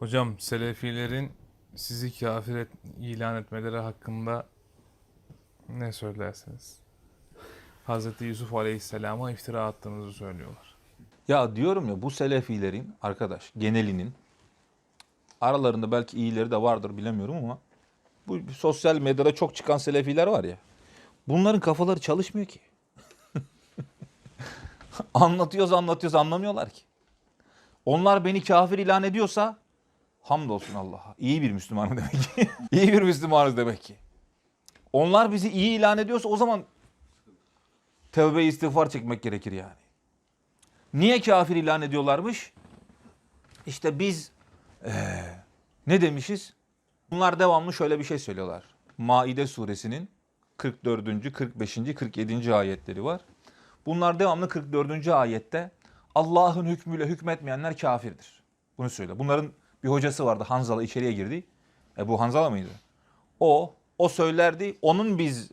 Hocam Selefilerin sizi kafir et- ilan etmeleri hakkında ne söylersiniz? Hz. Yusuf Aleyhisselam'a iftira attığınızı söylüyorlar. Ya diyorum ya bu selefilerin arkadaş genelinin aralarında belki iyileri de vardır bilemiyorum ama bu sosyal medyada çok çıkan selefiler var ya. Bunların kafaları çalışmıyor ki. anlatıyoruz anlatıyoruz anlamıyorlar ki. Onlar beni kafir ilan ediyorsa hamdolsun Allah'a. İyi bir Müslümanım demek ki. iyi bir Müslümanız demek ki. Onlar bizi iyi ilan ediyorsa o zaman tevbe istiğfar çekmek gerekir yani. Niye kafir ilan ediyorlarmış? İşte biz eee, ne demişiz? Bunlar devamlı şöyle bir şey söylüyorlar. Maide suresinin 44. 45. 47. ayetleri var. Bunlar devamlı 44. ayette Allah'ın hükmüyle hükmetmeyenler kafirdir. Bunu söyle. Bunların bir hocası vardı Hanzala içeriye girdi. E bu Hanzala mıydı? O, o söylerdi. Onun biz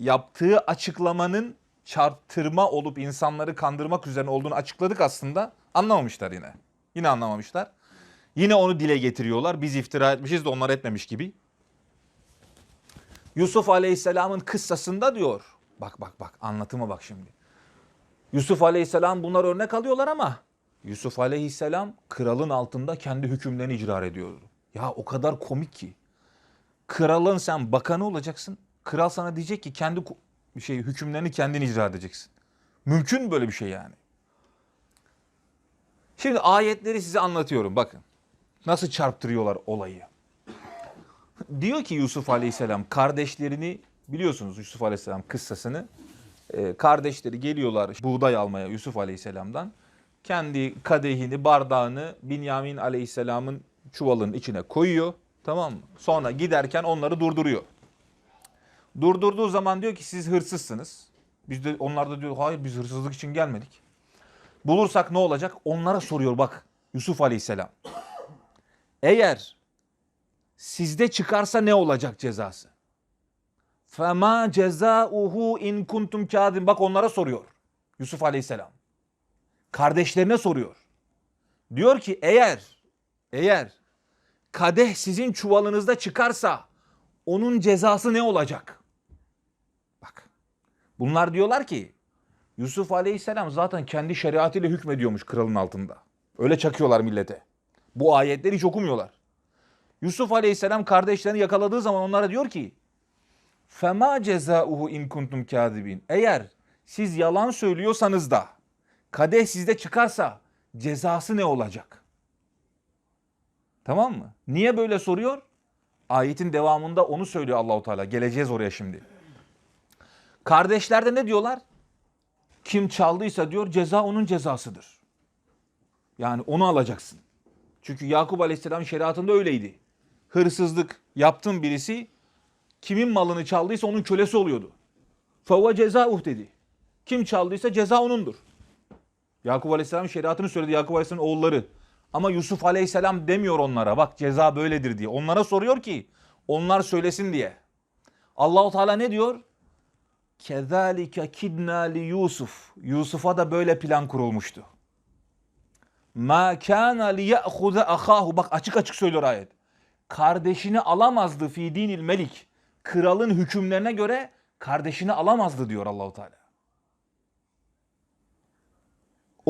yaptığı açıklamanın çarptırma olup insanları kandırmak üzerine olduğunu açıkladık aslında. Anlamamışlar yine. Yine anlamamışlar. Yine onu dile getiriyorlar. Biz iftira etmişiz de onlar etmemiş gibi. Yusuf Aleyhisselam'ın kıssasında diyor. Bak bak bak anlatıma bak şimdi. Yusuf Aleyhisselam bunlar örnek alıyorlar ama Yusuf Aleyhisselam kralın altında kendi hükümlerini icra ediyordu. Ya o kadar komik ki. Kralın sen bakanı olacaksın. Kral sana diyecek ki kendi şey hükümlerini kendin icra edeceksin. Mümkün mü böyle bir şey yani? Şimdi ayetleri size anlatıyorum bakın. Nasıl çarptırıyorlar olayı. Diyor ki Yusuf Aleyhisselam kardeşlerini biliyorsunuz Yusuf Aleyhisselam kıssasını. Ee, kardeşleri geliyorlar buğday almaya Yusuf Aleyhisselam'dan. Kendi kadehini, bardağını Binyamin Aleyhisselam'ın çuvalının içine koyuyor. Tamam mı? Sonra giderken onları durduruyor. Durdurduğu zaman diyor ki siz hırsızsınız. Biz de onlar da diyor hayır biz hırsızlık için gelmedik. Bulursak ne olacak? Onlara soruyor bak Yusuf Aleyhisselam. Eğer sizde çıkarsa ne olacak cezası? Fema cezauhu in kuntum kâdim. Bak onlara soruyor Yusuf Aleyhisselam. Kardeşlerine soruyor. Diyor ki eğer eğer kadeh sizin çuvalınızda çıkarsa onun cezası ne olacak? Bak. Bunlar diyorlar ki Yusuf Aleyhisselam zaten kendi şeriatıyla hükmediyormuş kralın altında. Öyle çakıyorlar millete. Bu ayetleri hiç okumuyorlar. Yusuf Aleyhisselam kardeşlerini yakaladığı zaman onlara diyor ki Fema cezauhu in kuntum kadibin. Eğer siz yalan söylüyorsanız da kadeh sizde çıkarsa cezası ne olacak? Tamam mı? Niye böyle soruyor? Ayetin devamında onu söylüyor Allahu Teala. Geleceğiz oraya şimdi. Kardeşler de ne diyorlar? Kim çaldıysa diyor ceza onun cezasıdır. Yani onu alacaksın. Çünkü Yakup Aleyhisselam şeriatında öyleydi. Hırsızlık yaptın birisi kimin malını çaldıysa onun kölesi oluyordu. Fevve cezauh dedi. Kim çaldıysa ceza onundur. Yakup Aleyhisselam şeriatını söyledi Yakup Aleyhisselam'ın oğulları. Ama Yusuf Aleyhisselam demiyor onlara bak ceza böyledir diye. Onlara soruyor ki onlar söylesin diye. Allahu Teala ne diyor? Kezalike kidna li Yusuf. Yusuf'a da böyle plan kurulmuştu. Ma kana li ya'khuza ahahu. Bak açık açık söylüyor ayet. Kardeşini alamazdı fi dinil melik. Kralın hükümlerine göre kardeşini alamazdı diyor Allahu Teala.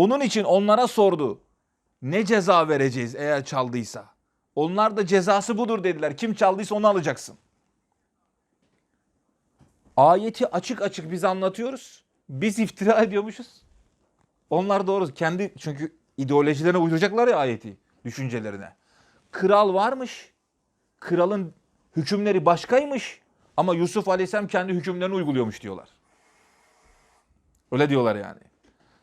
Onun için onlara sordu. Ne ceza vereceğiz eğer çaldıysa? Onlar da cezası budur dediler. Kim çaldıysa onu alacaksın. Ayeti açık açık biz anlatıyoruz. Biz iftira ediyormuşuz. Onlar doğru. Kendi çünkü ideolojilerine uyduracaklar ya ayeti, düşüncelerine. Kral varmış. Kralın hükümleri başkaymış. Ama Yusuf Aleyhisselam kendi hükümlerini uyguluyormuş diyorlar. Öyle diyorlar yani.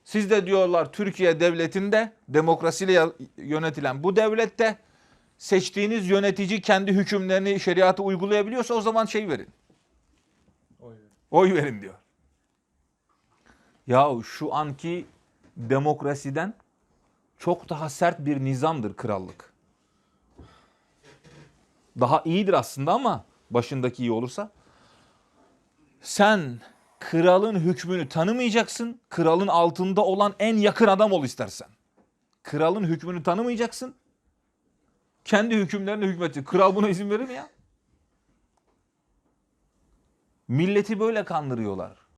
Siz de diyorlar Türkiye devletinde demokrasiyle yönetilen bu devlette seçtiğiniz yönetici kendi hükümlerini şeriatı uygulayabiliyorsa o zaman şey verin. Oy verin diyor. Ya şu anki demokrasiden çok daha sert bir nizamdır krallık. Daha iyidir aslında ama başındaki iyi olursa. Sen kralın hükmünü tanımayacaksın. Kralın altında olan en yakın adam ol istersen. Kralın hükmünü tanımayacaksın. Kendi hükümlerine hükmetecek. Kral buna izin verir mi ya? Milleti böyle kandırıyorlar.